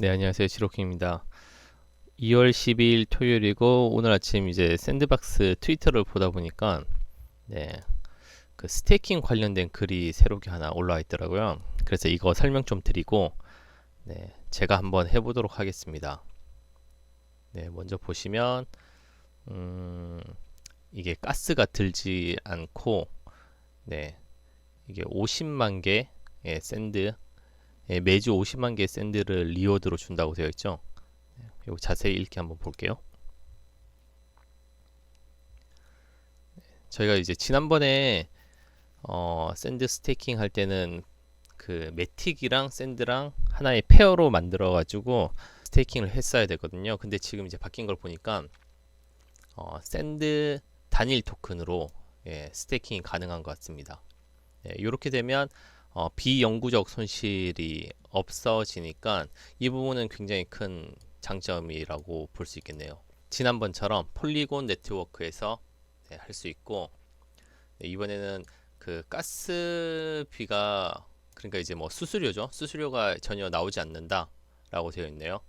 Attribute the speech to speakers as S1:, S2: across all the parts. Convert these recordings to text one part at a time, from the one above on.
S1: 네, 안녕하세요. 지로킹입니다. 2월 12일 토요일이고 오늘 아침 이제 샌드박스 트위터를 보다 보니까 네. 그 스테이킹 관련된 글이 새롭게 하나 올라와 있더라고요. 그래서 이거 설명 좀 드리고 네, 제가 한번 해 보도록 하겠습니다. 네, 먼저 보시면 음, 이게 가스가 들지 않고 네. 이게 50만 개의 샌드 예, 매주 50만 개의 샌드를 리워드로 준다고 되어 있죠. 이거 자세히 읽기 한번 볼게요. 저희가 이제 지난번에 어, 샌드 스테이킹 할 때는 그 매틱이랑 샌드랑 하나의 페어로 만들어 가지고 스테이킹을 했어야 되거든요. 근데 지금 이제 바뀐 걸 보니까 어, 샌드 단일 토큰으로 예, 스테이킹이 가능한 것 같습니다. 예, 이렇게 되면 어, 비영구적 손실이 없어지니까 이 부분은 굉장히 큰 장점이라고 볼 수 있겠네요. 지난번처럼 폴리곤 네트워크에서 네, 할수 있고 네, 이번에는 그 가스비가 그러니까 이제 뭐 수수료죠. 수수료가 전혀 나오지 않는다라고 되어 있네요.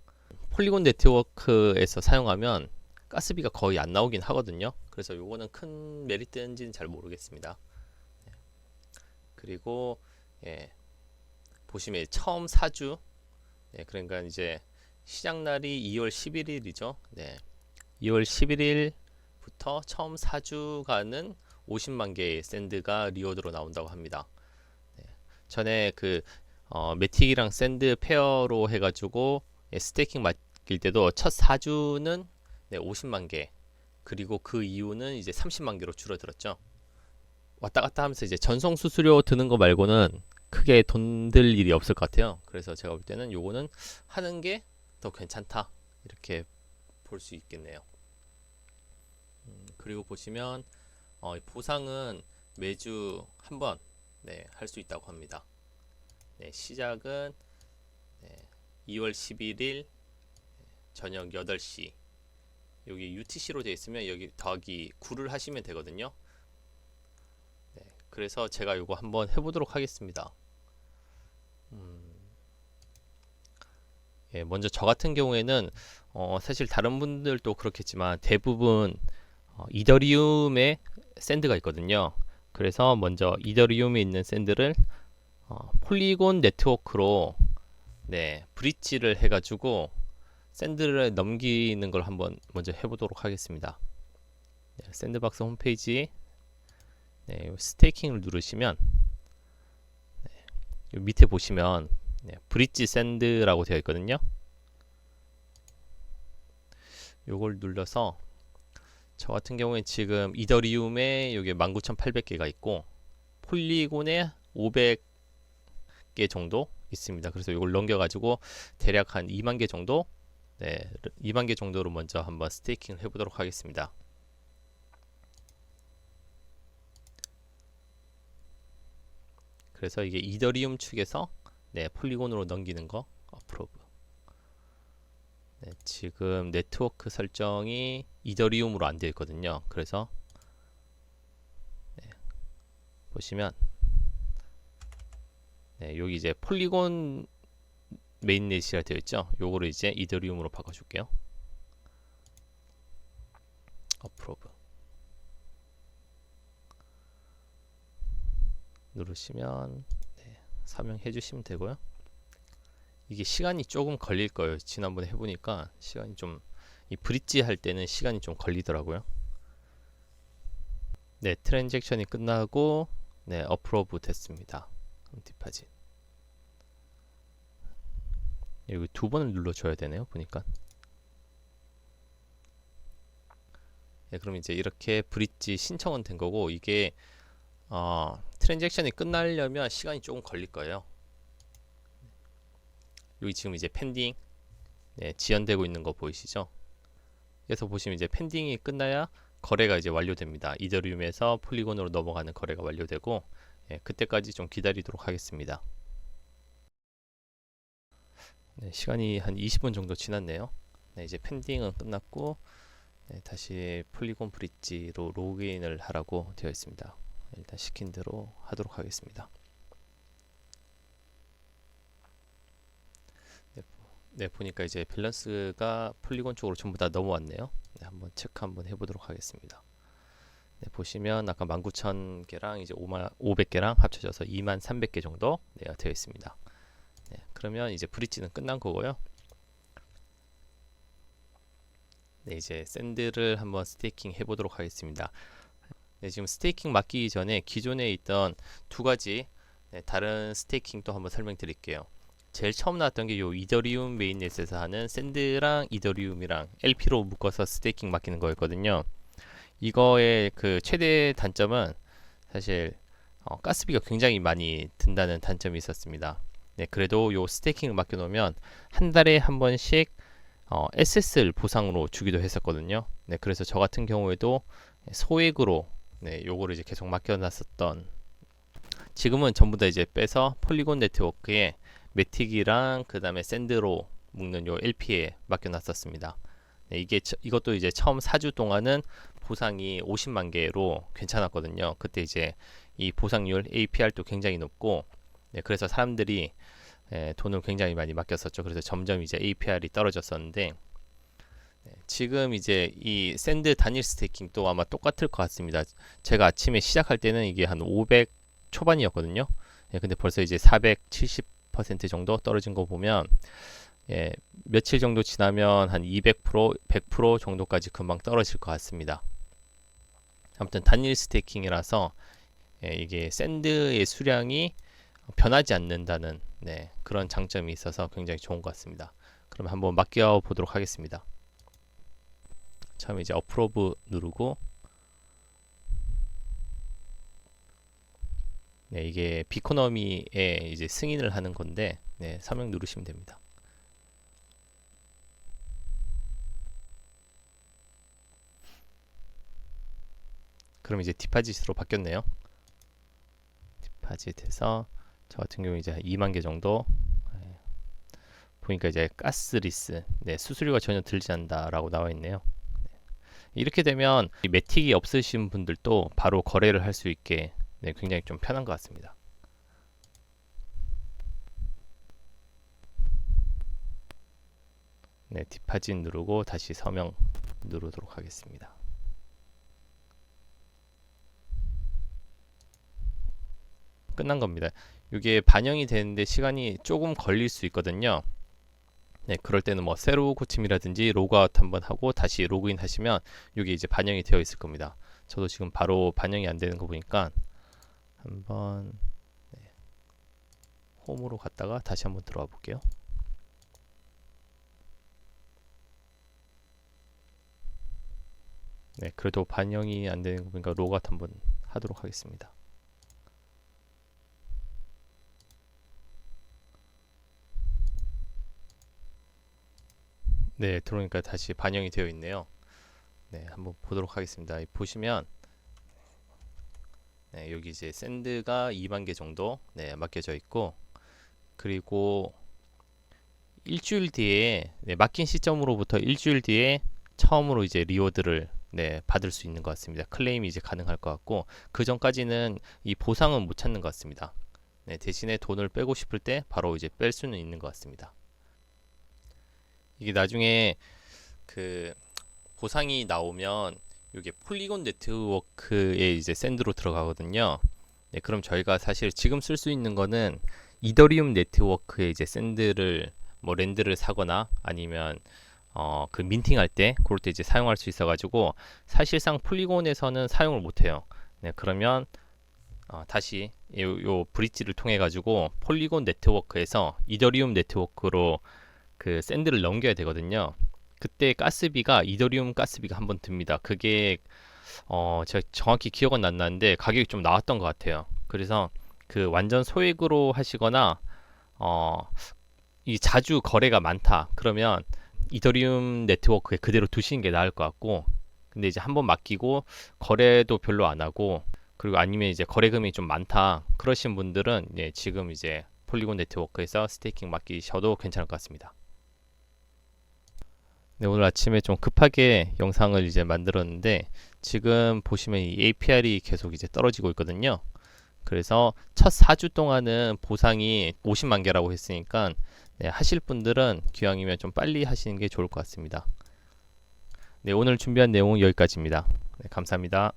S1: 폴리곤 네트워크에서 사용하면 가스비가 거의 안 나오긴 하거든요. 그래서 요거는 큰 메리트인지는 잘 모르겠습니다. 네. 그리고 예, 보시면 처음 사주 네, 그러니까 이제 시작 날이 2월 11일이죠. 네. 2월 11일부터 처음 사주가는 50만 개의 샌드가 리워드로 나온다고 합니다. 네. 전에 그 어, 매틱이랑 샌드 페어로 해가지고 예, 스테이킹 맡길 때도 첫 사주는 네, 50만 개 그리고 그 이후는 이제 30만 개로 줄어들었죠. 왔다 갔다 하면서 이제 전송 수수료 드는 거 말고는 크게 돈 들 일이 없을 것 같아요. 그래서 제가 볼 때는 요거는 하는 게 더 괜찮다 이렇게 볼 수 있겠네요. 음, 그리고 보시면 어, 보상은 매주 한 번 네, 할 수 있다고 합니다. 네, 시작은 네, 2월 11일 저녁 8시 여기 UTC로 되어 있으면 여기 더하기 9를 하시면 되거든요. 네, 그래서 제가 이거 한번 해보도록 하겠습니다. 예, 먼저 저 같은 경우에는 어, 사실 다른 분들도 그렇겠지만 대부분 어, 이더리움에 샌드가 있거든요. 그래서 먼저 이더리움에 있는 샌드를 어, 폴리곤 네트워크로 네, 브릿지를 해가지고 샌드를 넘기는 걸 한번 먼저 해보도록 하겠습니다. 네, 샌드박스 홈페이지 네, 스테이킹을 누르시면 네, 밑에 보시면 네, 브릿지 샌드라고 되어 있거든요. 요걸 눌러서 저 같은 경우에 지금 이더리움에 여기 19,800개가 있고 폴리곤에 500개 정도 있습니다. 그래서 이걸 넘겨가지고 대략 한 2만 개 정도, 네, 2만 개 정도로 먼저 한번 스테이킹을 해보도록 하겠습니다. 그래서 이게 이더리움 측에서 네, 폴리곤으로 넘기는 거 어프로브. 네, 지금 네트워크 설정이 이더리움으로 안 되어 있거든요. 그래서 네, 보시면 네, 여기 이제 폴리곤 메인넷이라 되어 있죠. 요거를 이제 이더리움으로 바꿔 줄게요. 어프로브 누르시면 사명해 주시면 되고요. 이게 시간이 조금 걸릴 거예요. 지난번에 해보니까 시간이 좀 이 브릿지 할 때는 시간이 좀 걸리더라고요. 네, 트랜잭션이 끝나고 네, 어프로브 됐습니다. 디파짓. 여기 두 번을 눌러줘야 되네요. 보니까. 네, 그럼 이제 이렇게 브릿지 신청은 된 거고 이게 어, 트랜잭션이 끝나려면 시간이 조금 걸릴 거예요. 여기 지금 이제 펜딩 네, 지연되고 있는 거 보이시죠? 그래서 보시면 이제 펜딩이 끝나야 거래가 이제 완료됩니다. 이더리움에서 폴리곤으로 넘어가는 거래가 완료되고 예, 그때까지 좀 기다리도록 하겠습니다. 네, 시간이 한 20분 정도 지났네요. 네, 이제 펜딩은 끝났고 네, 다시 폴리곤 브릿지로 로그인을 하라고 되어 있습니다. 일단 시킨 대로 하도록 하겠습니다. 네, 네, 보니까 이제 밸런스가 폴리곤 쪽으로 전부 다 넘어왔네요. 네, 한번 체크 한번 해보도록 하겠습니다. 네, 보시면 아까 19,000개랑 이제 5만 500개랑 합쳐져서 2만 300개 정도 네, 되어 있습니다. 네, 그러면 이제 브릿지는 끝난 거고요. 네, 이제 샌드를 한번 스테이킹 해보도록 하겠습니다. 네, 지금 스테이킹 맡기기 전에 기존에 있던 두 가지 네, 다른 스테이킹도 한번 설명드릴게요. 제일 처음 나왔던 게 요 이더리움 메인넷에서 하는 샌드랑 이더리움이랑 LP로 묶어서 스테이킹 맡기는 거였거든요. 이거의 그 최대 단점은 사실 어, 가스비가 굉장히 많이 든다는 단점이 있었습니다. 네, 그래도 요 스테이킹을 맡겨 놓으면 한 달에 한 번씩 어, SSL 보상으로 주기도 했었거든요. 네, 그래서 저 같은 경우에도 소액으로 네, 요거를 이제 계속 맡겨 놨었던 지금은 전부 다 이제 빼서 폴리곤 네트워크에 매틱이랑 그 다음에 샌드로 묶는 요 LP에 맡겨놨었습니다. 네, 이게 처, 이것도 이제 처음 4주 동안은 보상이 50만 개로 괜찮았거든요. 그때 이제 이 보상률 APR도 굉장히 높고 네, 그래서 사람들이 예, 돈을 굉장히 많이 맡겼었죠. 그래서 점점 이제 APR이 떨어졌었는데 네, 지금 이제 이 샌드 단일 스테이킹도 아마 똑같을 것 같습니다. 제가 아침에 시작할 때는 이게 한 500 초반이었거든요. 예, 근데 벌써 이제 470% 정도 떨어진 거 보면 예, 며칠 정도 지나면 한 200%, 100% 정도까지 금방 떨어질 것 같습니다. 아무튼 단일 스테이킹이라서 예, 이게 샌드의 수량이 변하지 않는다는 네, 그런 장점이 있어서 굉장히 좋은 것 같습니다. 그럼 한번 맡겨 보도록 하겠습니다. 처음에 이제 어프로브 누르고 네, 이게 비코너미에 이제 승인을 하는 건데 네, 서명 누르시면 됩니다. 그럼 이제 디파짓으로 바뀌었네요. 디파짓해서 저 같은 경우 이제 2만 개 정도 네. 보니까 이제 가스리스 네, 수수료가 전혀 들지 않는다라고 나와 있네요. 네. 이렇게 되면 매틱이 없으신 분들도 바로 거래를 할 수 있게 네, 굉장히 좀 편한 것 같습니다. 네, 디파짓 누르고 다시 서명 누르도록 하겠습니다. 끝난 겁니다. 이게 반영이 되는데 시간이 조금 걸릴 수 있거든요. 네, 그럴 때는 뭐 새로 고침이라든지 로그아웃 한번 하고 다시 로그인 하시면 이게 이제 반영이 되어 있을 겁니다. 저도 지금 바로 반영이 안 되는 거 보니까 한번 네, 홈으로 갔다가 다시 한번 들어와 볼게요. 네, 그래도 반영이 안 되는 거 보니까 로그아웃 한번 하도록 하겠습니다. 네, 들어오니까 다시 반영이 되어 있네요. 네, 한번 보도록 하겠습니다. 보시면 네, 여기 이제 샌드가 2만 개 정도 네, 맡겨져 있고 그리고 일주일 뒤에 네, 맡긴 시점으로부터 일주일 뒤에 처음으로 이제 리워드를 네, 받을 수 있는 것 같습니다. 클레임이 이제 가능할 것 같고 그 전까지는 이 보상은 못 찾는 것 같습니다. 네, 대신에 돈을 빼고 싶을 때 바로 이제 뺄 수는 있는 것 같습니다. 이게 나중에 그 보상이 나오면 이게 폴리곤 네트워크에 이제 샌드로 들어가거든요. 네, 그럼 저희가 사실 지금 쓸 수 있는 거는 이더리움 네트워크에 이제 샌드를 뭐 랜드를 사거나 아니면 어, 그 민팅할 때 그럴 때 이제 사용할 수 있어가지고 사실상 폴리곤에서는 사용을 못해요. 네, 그러면 어, 다시 요, 요 브릿지를 통해 가지고 폴리곤 네트워크에서 이더리움 네트워크로 그 샌드를 넘겨야 되거든요. 그때 가스비가 이더리움 가스비가 한번 듭니다. 그게 어 제가 정확히 기억은 안 나는데 가격이 좀 나왔던 것 같아요. 그래서 그 완전 소액으로 하시거나 어 이 자주 거래가 많다 그러면 이더리움 네트워크에 그대로 두시는 게 나을 것 같고 근데 이제 한번 맡기고 거래도 별로 안 하고 그리고 아니면 이제 거래금이 좀 많다 그러신 분들은 예, 지금 이제 폴리곤 네트워크에서 스테이킹 맡기셔도 괜찮을 것 같습니다. 네, 오늘 아침에 좀 급하게 영상을 이제 만들었는데 지금 보시면 이 APR이 계속 이제 떨어지고 있거든요. 그래서 첫 4주 동안은 보상이 50만 개라고 했으니까 네, 하실 분들은 기왕이면 좀 빨리 하시는 게 좋을 것 같습니다. 네, 오늘 준비한 내용은 여기까지입니다. 네, 감사합니다.